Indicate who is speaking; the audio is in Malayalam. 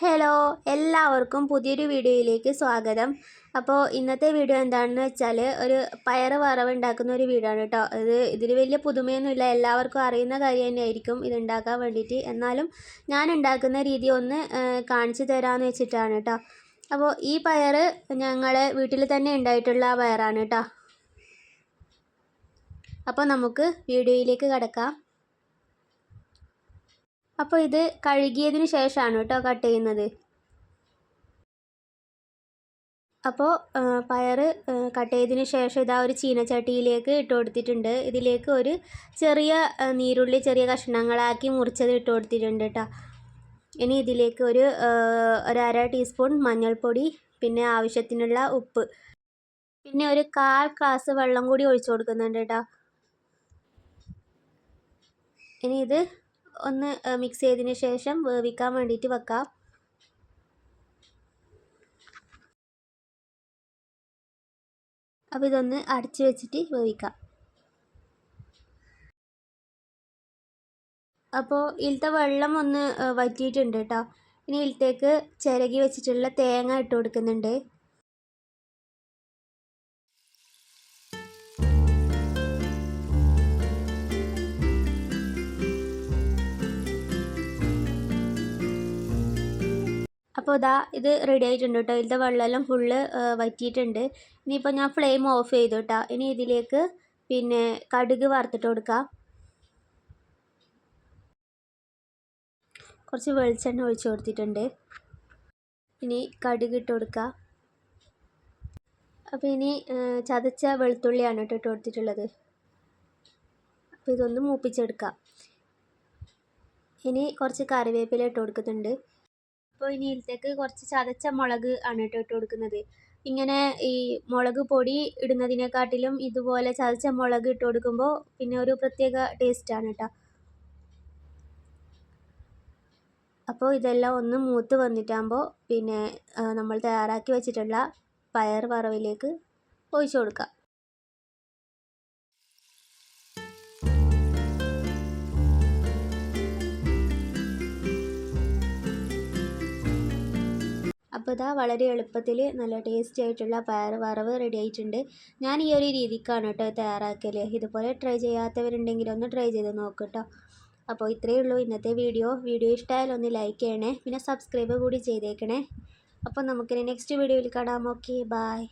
Speaker 1: ഹലോ എല്ലാവർക്കും പുതിയൊരു വീഡിയോയിലേക്ക് സ്വാഗതം. അപ്പോൾ ഇന്നത്തെ വീഡിയോ എന്താണെന്ന് വെച്ചാൽ ഒരു പയർ വറവ് ഉണ്ടാക്കുന്ന ഒരു വീഡിയോ ആണ് കേട്ടോ. ഇത് ഇതിൽ വലിയ പുതുമയൊന്നുമില്ല. എല്ലാവർക്കും അറിയുന്ന കാര്യം തന്നെയായിരിക്കും ഇതുണ്ടാക്കാൻ വേണ്ടിയിട്ട്. എന്നാലും ഞാൻ ഉണ്ടാക്കുന്ന രീതി ഒന്ന് കാണിച്ചു തരാമെന്ന് വെച്ചിട്ടാണ് കേട്ടോ. അപ്പോൾ ഈ പയർ ഞങ്ങളെ വീട്ടിൽ തന്നെ ഉണ്ടായിട്ടുള്ള പയറാണ് കേട്ടോ. അപ്പോൾ നമുക്ക് വീഡിയോയിലേക്ക് കിടക്കാം. അപ്പോൾ ഇത് കഴുകിയതിന് ശേഷമാണ് കേട്ടോ കട്ട് ചെയ്യുന്നത്. അപ്പോൾ പയർ കട്ട് ചെയ്തതിന് ശേഷം ഇതാ ഒരു ചീനച്ചട്ടിയിലേക്ക് ഇട്ട് കൊടുത്തിട്ടുണ്ട്. ഇതിലേക്ക് ഒരു ചെറിയ നീരുള്ളി ചെറിയ കഷ്ണങ്ങളാക്കി മുറിച്ചത് ഇട്ട് കൊടുത്തിട്ടുണ്ട് കേട്ടോ. ഇനി ഇതിലേക്ക് ഒരു ഒരര ടീസ്പൂൺ മഞ്ഞൾപ്പൊടി പിന്നെ ആവശ്യത്തിനുള്ള ഉപ്പ്. പിന്നെ ഒരു കാൽ ഗ്ലാസ് വെള്ളം കൂടി ഒഴിച്ചു കൊടുക്കുന്നുണ്ട് കേട്ടോ. ഇനി ഇത് ഒന്ന് മിക്സ് ചെയ്തതിന് ശേഷം വേവിക്കാൻ വേണ്ടിയിട്ട് വെക്കാം. അപ്പോൾ ഇതൊന്ന് അടച്ചു വെച്ചിട്ട് വേവിക്കാം. അപ്പോൾ ഇതിലത്തെ വെള്ളം ഒന്ന് വറ്റിയിട്ടുണ്ട് കേട്ടോ. ഇനി ഇതിലേക്ക് ചിരകി വെച്ചിട്ടുള്ള തേങ്ങ ഇട്ട് കൊടുക്കുന്നുണ്ട്. അപ്പോൾ ഇതാ ഇത് റെഡി ആയിട്ടുണ്ട് കേട്ടോ ഇതിന്റെ വെള്ളമെല്ലാം ഫുള്ള് വറ്റിയിട്ടുണ്ട്. ഇനിയിപ്പോൾ ഞാൻ ഫ്ലെയിം ഓഫ് ചെയ്തു കേട്ടോ ഇനി ഇതിലേക്ക് പിന്നെ കടുക് വറുത്തിട്ട് കൊടുക്കാം. കുറച്ച് വെളിച്ചെണ്ണ ഒഴിച്ച് കൊടുത്തിട്ടുണ്ട്. ഇനി കടുക് ഇട്ട് കൊടുക്കുക അപ്പോൾ ഇനി ചതച്ച വെളുത്തുള്ളിയാണ് കേട്ടോ ഇട്ട് കൊടുത്തിട്ടുള്ളത്. അപ്പോൾ ഇതൊന്ന് മൂപ്പിച്ചെടുക്കാം. ഇനി കുറച്ച് കറിവേപ്പില ഇട്ട് കൊടുക്കുന്നുണ്ട്. അപ്പോൾ ഇനി ഇതിലേക്ക് കുറച്ച് ചതച്ച മുളക് ആണ് കേട്ടോ ഇട്ട് കൊടുക്കുന്നത്. ഇങ്ങനെ ഈ മുളക് പൊടി ഇടുന്നതിനെക്കാട്ടിലും ഇതുപോലെ ചതച്ച മുളക് ഇട്ട് കൊടുക്കുമ്പോൾ പിന്നെ ഒരു പ്രത്യേക ടേസ്റ്റാണ് കേട്ടോ. അപ്പോൾ ഇതെല്ലാം ഒന്ന് മൂത്ത് വന്നിട്ടാകുമ്പോൾ പിന്നെ നമ്മൾ തയ്യാറാക്കി വെച്ചിട്ടുള്ള പയർ വറവിലേക്ക് ഒഴിച്ചു കൊടുക്കാം. അപ്പോൾ ഇതാ വളരെ എളുപ്പത്തിൽ നല്ല ടേസ്റ്റി ആയിട്ടുള്ള പയർ വറവ് റെഡി ആയിട്ടുണ്ട്. ഞാൻ ഈ ഒരു രീതിക്കാണ് കേട്ടോ തയ്യാറാക്കൽ ഇതുപോലെ ട്രൈ ചെയ്യാത്തവരുണ്ടെങ്കിൽ ഒന്ന് ട്രൈ ചെയ്ത് നോക്ക് കേട്ടോ അപ്പോൾ ഇത്രയേ ഉള്ളൂ ഇന്നത്തെ വീഡിയോ വീഡിയോ ഇഷ്ടമായാൽ ഒന്ന് ലൈക്ക് ചെയ്യണേ. പിന്നെ സബ്സ്ക്രൈബ് കൂടി ചെയ്തേക്കണേ. അപ്പോൾ നമുക്കിനി നെക്സ്റ്റ് വീഡിയോയിൽ കാണാം. Okay bye